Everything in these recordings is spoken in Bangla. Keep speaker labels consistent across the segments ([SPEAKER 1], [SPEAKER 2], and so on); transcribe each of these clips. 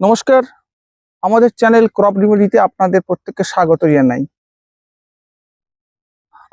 [SPEAKER 1] নমস্কার। আমাদের চ্যানেল ক্রপ রিমেডিতে আপনাদের প্রত্যেককে স্বাগত জানাই।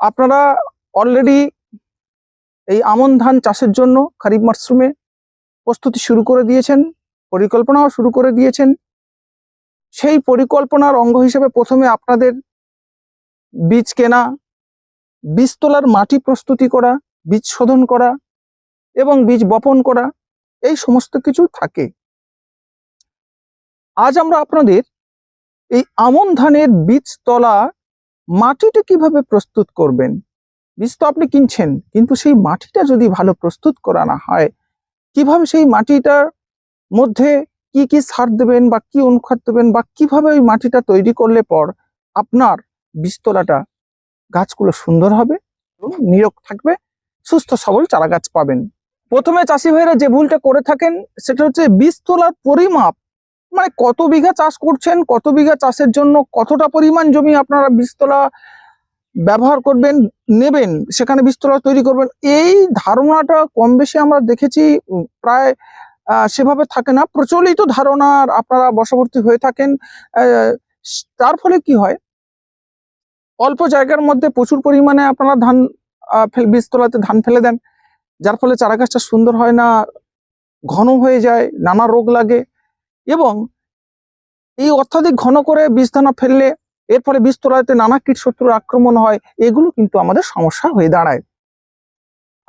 [SPEAKER 1] আপনারা অলরেডি এই আমন ধান চাষের জন্য খারিফ মরশুমে প্রস্তুতি শুরু করে দিয়েছেন, পরিকল্পনাও শুরু করে দিয়েছেন। সেই পরিকল্পনার অঙ্গ হিসেবে প্রথমে আপনাদের বীজ কেনা, বীজ তোলার মাটি প্রস্তুতি করা, বীজ শোধন করা এবং বীজ বপন করা, এই সমস্ত কিছু থাকে। আজ আমরা আপনাদের এই আমন ধানের বীজতলা মাটিটা কীভাবে প্রস্তুত করবেন? বীজ তো আপনি কিনছেন, কিন্তু সেই মাটিটা যদি ভালো প্রস্তুত করা না হয়, কীভাবে সেই মাটিটার মধ্যে কি কি সার দেবেন বা কি অনুখাত দেবেন বা কীভাবে ওই মাটিটা তৈরি করলে পর আপনার বীজতলাটা গাছগুলো সুন্দর হবে এবং নিরোগ থাকবে, সুস্থ সবল চারা গাছ পাবেন? প্রথমে চাষি ভাইরা যে ভুলটা করে থাকেন, সেটা হচ্ছে বীজ তোলার পরিমাপ মানে কত বিঘা চাষ করছেন, কত বিঘা চাষের জন্য কতটা পরিমাণ জমি আপনারা বীজতলা ব্যবহার করবেন, নেবেন, সেখানে বীজতলা তৈরি করবেন, এই ধারণাটা কম বেশি আমরা দেখেছি প্রায় সেভাবে থাকে না, প্রচলিত ধারণার আপনারা বশবর্তী হয়ে থাকেন তার ফলে কি হয়? অল্প জায়গার মধ্যে প্রচুর পরিমাণে আপনারা ধান বীজতলাতে ধান ফেলে দেন, যার ফলে চারা গাছটা সুন্দর হয় না, ঘন হয়ে যায়, নানা রোগ লাগে এবং এই অত্যাধিক ঘন করে বীজদানা ফেললে এর ফলে বীজতলাতে নানা কীট শত্রুর আক্রমণ হয়, এগুলো কিন্তু আমাদের সমস্যা হয়ে দাঁড়ায়।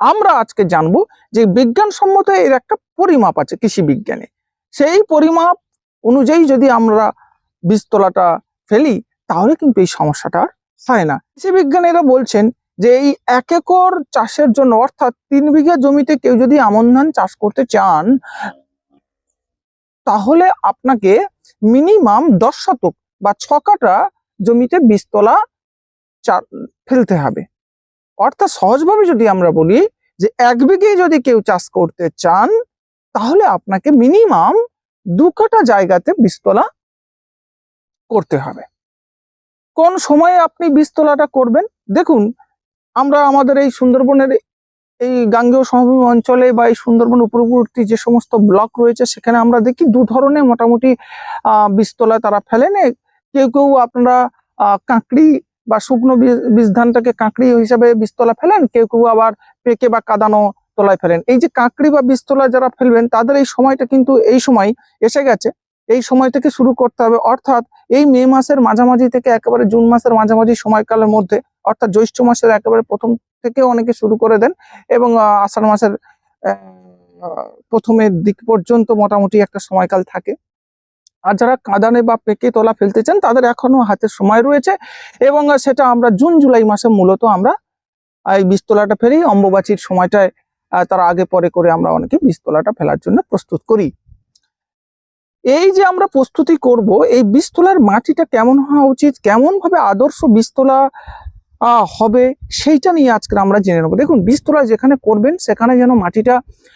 [SPEAKER 1] আমরা আজকে জানব যে বিজ্ঞানসম্মত এর একটা পরিমাপ আছে কৃষি বিজ্ঞানে। সেই পরিমাপ অনুযায়ী যদি আমরা বীজতলাটা ফেলি, তাহলে কিন্তু এই সমস্যাটা হয় না। কৃষি বিজ্ঞানীরা বলছেন যে এই এক একর চাষের জন্য, অর্থাৎ তিন বিঘা জমিতে কেউ যদি আমন ধান চাষ করতে চান তাহলে আপনাকে মিনিমাম দশ শতক বা ছ কাটা জমিতে বীজতলা ফেলতে হবে। অর্থাৎ সহজভাবে যদি আমরা বলি যে এক বিঘে যদি কেউ চাষ করতে চান, তাহলে আপনাকে মিনিমাম দু কাটা জায়গাতে বীজতলা করতে হবে। কোন সময়ে আপনি বীজতলাটা করবেন? দেখুন, আমরা আমাদের এই সুন্দরবনের এই গাঙ্গেয় সমভূমি অঞ্চলে বা এই সুন্দরবন উপকূলবর্তী যে সমস্ত ব্লক রয়েছে, সেখানে আমরা দেখি দু ধরনের মোটামুটি বীজতলা তারা ফেলেন। কেউ কেউ আপনারা কাঁকড়ি বা শুকনো বীজ- ধানটাকে কাঁকড়ি হিসাবে বীজতলা ফেলেন, কেউ কেউ আবার পেকে বা কাদানো তলায় ফেলেন। এই যে কাঁকড়ি বা বীজতলা যারা ফেলবেন, তাদের এই সময়টা কিন্তু এই সময় এসে গেছে। এই সময় থেকে শুরু করতে হবে। অর্থাৎ এই মে মাসের মাঝামাঝি থেকে একেবারে জুন মাসের মাঝামাঝি সময়কালের মধ্যে, অর্থাৎ জ্যৈষ্ঠ মাসের একেবারে প্রথম থেকে অনেকে শুরু করে দেন এবং আষাঢ় মাসের প্রথমের দিক পর্যন্ত মোটামুটি একটা সময়কাল থাকে। আর যারা কাঁদানে বা পেকে তোলা ফেলতে চান, তাদের এখনও হাতে সময় রয়েছে এবং সেটা আমরা জুন, জুলাই মাসে মূলত আমরা এই বীজতলাটা ফেলি। অম্বুবাচীর সময়টায় তার আগে পরে করে আমরা অনেকে বীজতলাটা ফেলার জন্য প্রস্তুত করি। এই যে আমরা প্রস্তুতি করব এই বীজতলার মাটিটা কেমন হওয়া উচিত কেমন ভাবে আদর্শ বীজতলা আহ, হবে সেইটা নিয়ে আজকে আমরা জেনে নেব। দেখুন বীজতলা যেখানে করবেন সেখানে যেন মাটিটা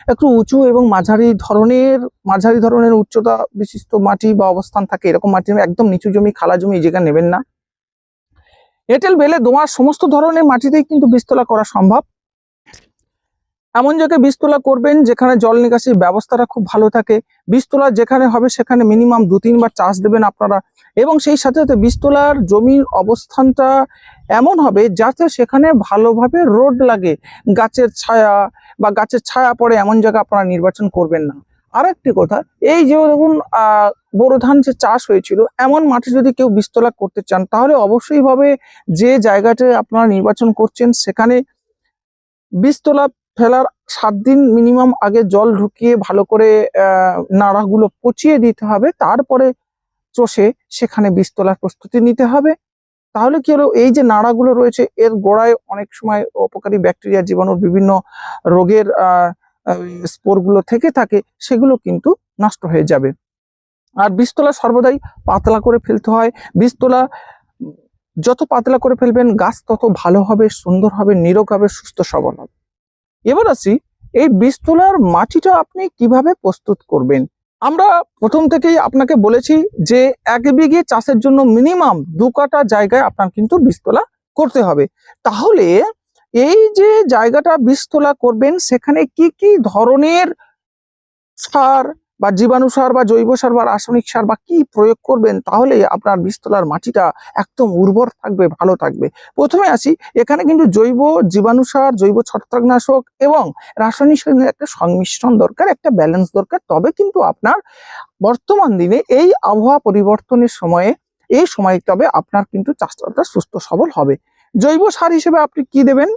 [SPEAKER 1] একটু উঁচু এবং মাঝারি ধরনের মাঝারি ধরনের উচ্চতা বিশিষ্ট মাটি বা অবস্থান থাকে এরকম মাটি একদম নিচু জমি খালা জমি এই জায়গা নেবেন না। এঁটেল বেলে দোঁয়াশ সমস্ত ধরনের মাটিতেই কিন্তু বীজতলা করা সম্ভব। এমন জায়গায় বীজতলা করবেন যেখানে জল নিকাশির ব্যবস্থাটা খুব ভালো থাকে। বীজতলা যেখানে হবে সেখানে মিনিমাম দু, তিনবার চাষ দেবেন আপনারা। এবং সেই সাথে সাথে বীজতলার জমির অবস্থানটা এমন হবে যাতে সেখানে ভালোভাবে রোড লাগে। গাছের ছায়া বা গাছের ছায়া পড়ে এমন জায়গা আপনারা নির্বাচন করবেন না। আর একটি কথা, এই যে দেখুন বোরো ধান যে চাষ হয়েছিল, এমন মাঠে যদি কেউ বীজতলা করতে চান, তাহলে অবশ্যই ভাবে যে জায়গাতে আপনারা নির্বাচন করছেন, সেখানে বীজতলা ফেলার সাত দিন মিনিমাম আগে জল ঢুকিয়ে ভালো করে নাড়াগুলো পচিয়ে দিতে হবে। তারপরে চষে সেখানে বীজতলার প্রস্তুতি নিতে হবে। তাহলে কি হলো? এই যে নাড়াগুলো রয়েছে, এর গোড়ায় অনেক সময় অপকারী ব্যাকটেরিয়া জীবাণুর বিভিন্ন রোগের স্পোরগুলো থেকে থাকে, সেগুলো কিন্তু নষ্ট হয়ে যাবে। আর বীজতলা সর্বদাই পাতলা করে ফেলতে হয়। বীজতলা যত পাতলা করে ফেলবেন, গাছ তত ভালো হবে, সুন্দর হবে, নিরোগ হবে, সুস্থ সবল হবে। এবার আসি, এই বীজতলার মাটিটা আপনি কীভাবে প্রস্তুত করবেন? আমরা প্রথম থেকেই আপনাকে বলেছি যে এক বিঘে চাষের জন্য মিনিমাম দু কাটা জায়গায় আপনার কিন্তু বীজতলা করতে হবে। তাহলে এই যে জায়গাটা বীজতলা করবেন, সেখানে কি কি ধরনের সার বা জীবাণু সার বা জৈব সার বা রাসায়নিক সার বা কি প্রয়োগ করবেন, তাহলে আপনার বীজতলার মাটিটা একদম উর্বর থাকবে, ভালো থাকবে। প্রথমে আসি, এখানে কিন্তু জৈব জীবাণু সার, জৈব ছত্রাকনাশক এবং রাসায়নিক সারের একটা সংমিশ্রণ দরকার, একটা ব্যালেন্স দরকার। তবে কিন্তু আপনার বর্তমান দিনে এই আবহাওয়া পরিবর্তনের সময়ে, এই সময় তবে আপনার কিন্তু চাষটা সুস্থ সবল হবে। জৈব সার হিসেবে আপনি কি দেবেন?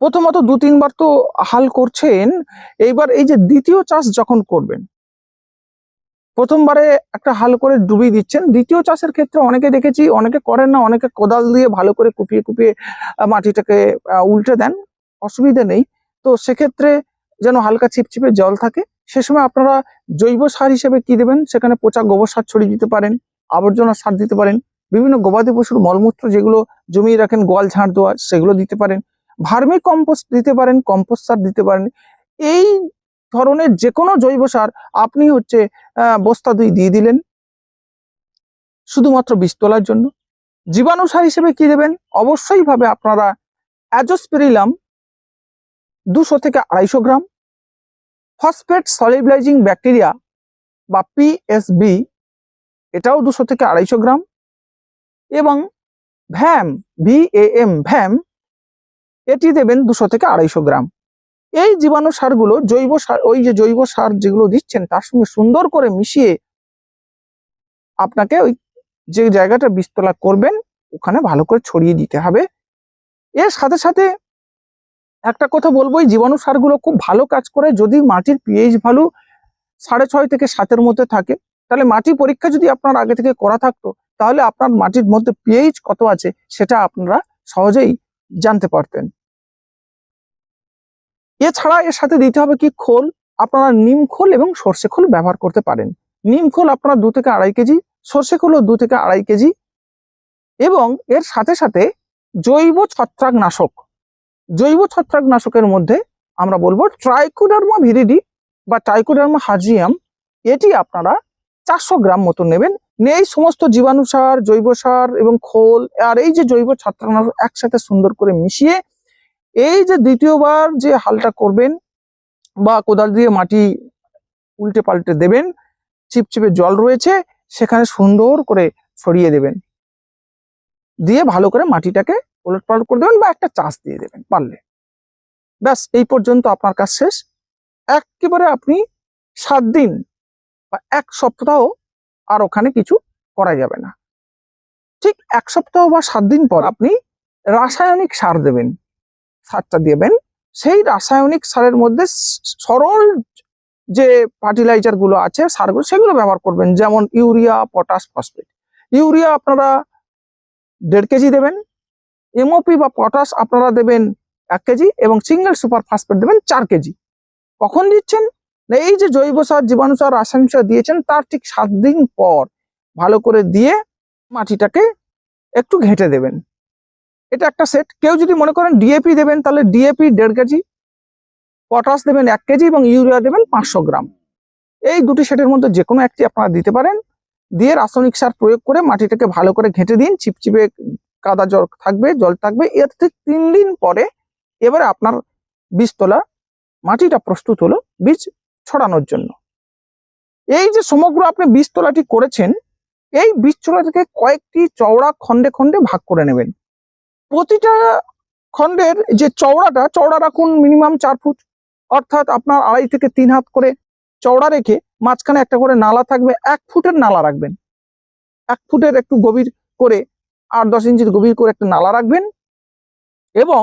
[SPEAKER 1] প্রথমত দু তিনবার তো হাল করছেন, এইবার এই যে দ্বিতীয় চাষ যখন করবেন, প্রথমবারে একটা হাল করে ডুবিয়ে দিচ্ছেন। দ্বিতীয় চাষের ক্ষেত্রে অনেকে দেখেছি, অনেকে করেন না, অনেকে কোদাল দিয়ে ভালো করে কুপিয়ে কুপিয়ে মাটিটাকে উল্টে দেন, অসুবিধা নেই। তো সেক্ষেত্রে যেন হালকা চিপচিপে জল থাকে, সে সময় আপনারা জৈব সার হিসেবে কি দেবেন? সেখানে পচা গোবর সার ছড়িয়ে দিতে পারেন, আবর্জনা সার দিতে পারেন, বিভিন্ন গবাদি পশুর মলমূত্র যেগুলো জমিয়ে রাখেন, গোয়াল, ঝাঁট দেওয়া সেগুলো দিতে পারেন। ভার্মি কম্পোস্ট দিতে পারেন, কম্পোস্ট সার দিতে পারেন। এই ধরনের যে কোনো জৈব সার আপনি হচ্ছে বস্তা দুই দিয়ে দিলেন। শুধুমাত্র বীজ তোলার জন্য। জীবাণু সার হিসেবে কি দেবেন? অবশ্যই ভাবে আপনারা অ্যাজোস্পেরিলাম দুশো থেকে আড়াইশো গ্রাম, ফসফেট সলিবিলাইজিং ব্যাকটেরিয়া বা পিএসবি এটাও দুশো থেকে আড়াইশো গ্রাম এবং ভ্যাম ভিএএম ভ্যাম এটি দেবেন দুশো থেকে আড়াইশো গ্রাম। এই জীবাণু সারগুলো জৈব সার ওই যে জৈব সার যেগুলো দিচ্ছেন, তার সঙ্গে সুন্দর করে মিশিয়ে আপনাকে ওই যে জায়গাটা বিস্তলা করবেন, ওখানে ভালো করে ছড়িয়ে দিতে হবে। এর সাথে সাথে একটা কথা বলব এই জীবাণু সারগুলো খুব ভালো কাজ করে, যদি মাটির পিএইচ ভ্যালু সাড়ে ছয় থেকে সাতের মধ্যে থাকে, তাহলে মাটি পরীক্ষা যদি আপনার আগে থেকে করা থাকতো, তাহলে আপনার মাটির মধ্যে পিএইচ কত আছে, সেটা আপনারা সহজেই জানতে পারতেন। এছাড়া এর সাথে দিতে হবে কি খোল? আপনারা নিম খোল এবং সর্ষে খোল ব্যবহার করতে পারেন। নিম খোল আপনারা দু থেকে আড়াই কেজি, সর্ষে খোলও দু থেকে আড়াই কেজি এবং এর সাথে সাথে জৈব ছত্রাকনাশক। জৈব ছত্রাকনাশকের মধ্যে আমরা বলব ট্রাইকোডার্মা ভিরিডি বা ট্রাইকোডার্মা হাজিয়াম এটি আপনারা চারশো গ্রাম মতো নেবেন। এই সমস্ত জীবাণু সার জৈব সার এবং খোল আর এই যে জৈব ছত্রাকনাশক একসাথে সুন্দর করে মিশিয়ে এই যে দ্বিতীয়বার যে হালটা করবেন বা কোদাল দিয়ে মাটি উল্টে পাল্টে দেবেন, চিপচিপে জল রয়েছে, সেখানে সুন্দর করে ছড়িয়ে দেবেন। দিয়ে ভালো করে মাটিটাকে ওলট পালট করে দেবেন বা একটা চাষ দিয়ে দেবেন পারলে। ব্যাস, এই পর্যন্ত আপনার কাজ শেষ। একেবারে আপনি সাত দিন বা এক সপ্তাহ আর ওখানে কিছু করা যাবে না। ঠিক এক সপ্তাহ বা সাত দিন পর আপনি রাসায়নিক সার দেবেন। সারটা দেবেন, সেই রাসায়নিক সারের মধ্যে সরল যে ফার্টিলাইজারগুলো আছে, সারগুলো সেগুলো ব্যবহার করবেন। যেমন ইউরিয়া, পটাশ, ফসফেট। ইউরিয়া আপনারা দেড় কেজি দেবেন এমওপি বা পটাশ আপনারা দেবেন এক কেজি এবং সিঙ্গেল সুপার ফসফেট দেবেন চার কেজি। কখন দিচ্ছেন? এই যে জৈব সার, জীবাণু সার, রাসায়নিক সার দিয়েছেন, তার ঠিক সাত দিন পর ভালো করে দিয়ে মাটিটাকে একটু ঘেঁটে দেবেন। এটা একটা সেট কেউ যদি মনে করেন ডিএপি দেবেন, তাহলে ডিএপি দেড় কেজি, পটাশ দেবেন এক কেজি এবং ইউরিয়া দেবেন পাঁচশো গ্রাম। এই দুটি সেটের মধ্যে যে কোনো একটি আপনারা দিতে পারেন। দিয়ে রাসায়নিক সার প্রয়োগ করে মাটিটাকে ভালো করে ঘেঁটে দিন। চিপচিপে কাদা জল থাকবে জল থাকবে। এর ঠিক তিন দিন পরে এবারে আপনার বীজতলা মাটিটা প্রস্তুত হলো বীজ ছড়ানোর জন্য। এই যে সমগ্র আপনি বীজতলাটি করেছেন, এই বীজতলা থেকে কয়েকটি চওড়া খণ্ডে খণ্ডে ভাগ করে নেবেন। প্রতিটা খণ্ডের যে চওড়াটা, চওড়া রাখুন মিনিমাম চার ফুট। অর্থাৎ আপনার আড়াই থেকে তিন হাত করে চওড়া রেখে মাঝখানে একটা করে নালা থাকবে, এক ফুটের নালা রাখবেন। এক ফুটের একটু গভীর করে, আট দশ ইঞ্চির গভীর করে একটা নালা রাখবেন এবং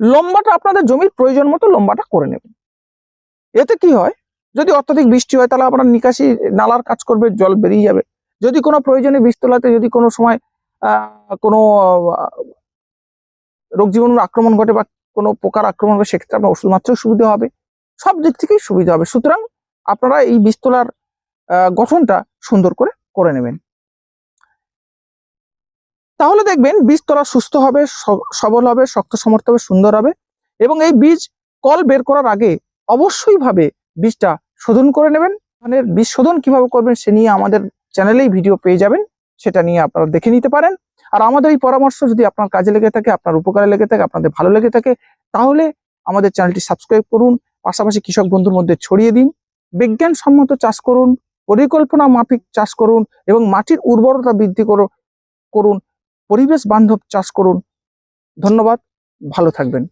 [SPEAKER 1] লম্বাটা আপনাদের জমির প্রয়োজন মতো লম্বাটা করে নেবেন। এতে কি হয়? যদি অত্যাধিক বৃষ্টি হয়, তাহলে আপনার নিকাশি নালার কাজ করবে, জল বেরিয়ে যাবে। যদি কোনো প্রয়োজনে বীজতলাতে যদি কোনো সময় কোনো রোগ জীবাণুর আক্রমণ ঘটে বা কোনো পোকার আক্রমণ ঘটে সেক্ষেত্রে আপনার ওষুধ মাত্র সুবিধা হবে। সব দিক থেকেই সুবিধা হবে। সুতরাং আপনারা এই বীজতলার গঠনটা সুন্দর করে করে নেবেন। তাহলে দেখবেন বীজতলা সুস্থ হবে সবল হবে, শক্ত সমর্থ হবে, সুন্দর হবে এবং এই বীজ কল বের করার আগে অবশ্যই ভাবে বীজটা শোধন করে নেবেন। মানে বীজ শোধন কীভাবে করবেন সে নিয়ে আমাদের চ্যানেলেই ভিডিও পেয়ে যাবেন, সেটা নিয়ে আপনারা দেখে নিতে পারেন। আর আমাদের এই পরামর্শ যদি আপনার কাজে লেগে থাকে, আপনার উপকারে লেগে থাকে, আপনাদের ভালো লেগে থাকে, তাহলে আমাদের চ্যানেলটি সাবস্ক্রাইব করুন। পাশাপাশি কৃষক বন্ধুর মধ্যে ছড়িয়ে দিন। বিজ্ঞানসম্মত চাষ করুন, পরিকল্পনা মাফিক চাষ করুন এবং মাটির উর্বরতা বৃদ্ধি করুন, পরিবেশ বান্ধব চাষ করুন। ধন্যবাদ, ভালো থাকবেন।